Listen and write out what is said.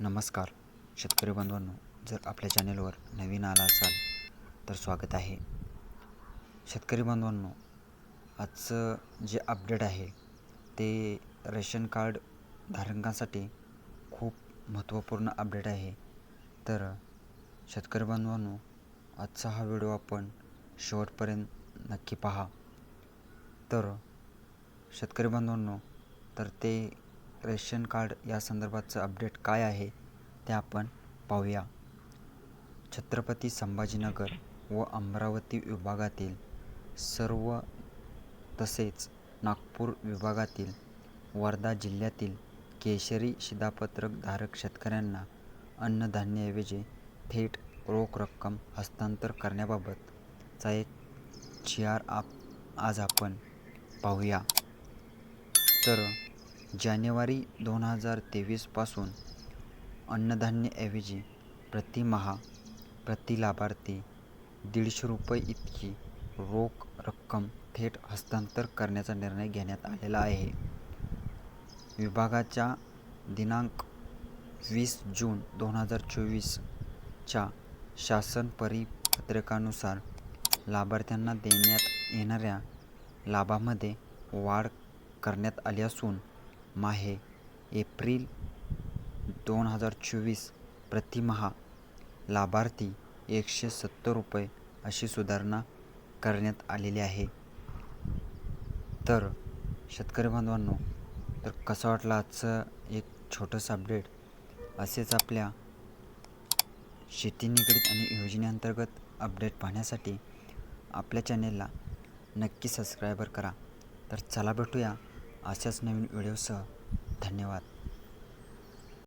नमस्कार शेतकरी बांधवांनो जर आपल्या चॅनेलवर नवीन आला असाल तर स्वागत आहे. शेतकरी बांधवांनो आजचं जे अपडेट आहे ते रेशन कार्ड धारकांसाठी खूप महत्त्वपूर्ण अपडेट आहे. तर शेतकरी बांधवांनो आजचा हा व्हिडिओ आपण शेवटपर्यंत नक्की पहा. तर शेतकरी बांधवांनो तर ते रेशन कार्ड या संदर्भाचं अपडेट काय आहे ते आपण पाहूया. छत्रपती संभाजीनगर व अमरावती विभागातील सर्व तसेच नागपूर विभागातील वर्धा जिल्ह्यातील केशरी शिधापत्रकधारक शेतकऱ्यांना अन्नधान्याऐवजी थेट रोख रक्कम हस्तांतर करण्याबाबतचा एक चिआर आप आज आपण पाहूया. तर जानेवारी दोन हजार तेवीसपासून अन्नधान्यऐवजी प्रतिमहा प्रति लाभार्थी दीडशे रुपये इतकी रोख रक्कम थेट हस्तांतर करण्याचा निर्णय घेण्यात आलेला आहे. विभागाच्या दिनांक वीस जून दोन हजार चोवीसच्या शासन परिपत्रकानुसार लाभार्थ्यांना देण्यात येणाऱ्या लाभामध्ये वाढ करण्यात आली असून माहे एप्रिल दोन हजार चोवीस प्रतिमहा लाभार्थी एकशे सत्तर रुपये अशी सुधारणा करण्यात आलेली आहे. तर शेतकरी बांधवांनो तर कसं वाटलं आजचं एक छोटंसं अपडेट असेच आपल्या शेती निगडीत आणि योजनेअंतर्गत अपडेट पाहण्यासाठी आपल्या चॅनेलला नक्की सबस्क्रायबर करा. तर चला भेटूया अशाच नवीन व्हिडिओसह धन्यवाद.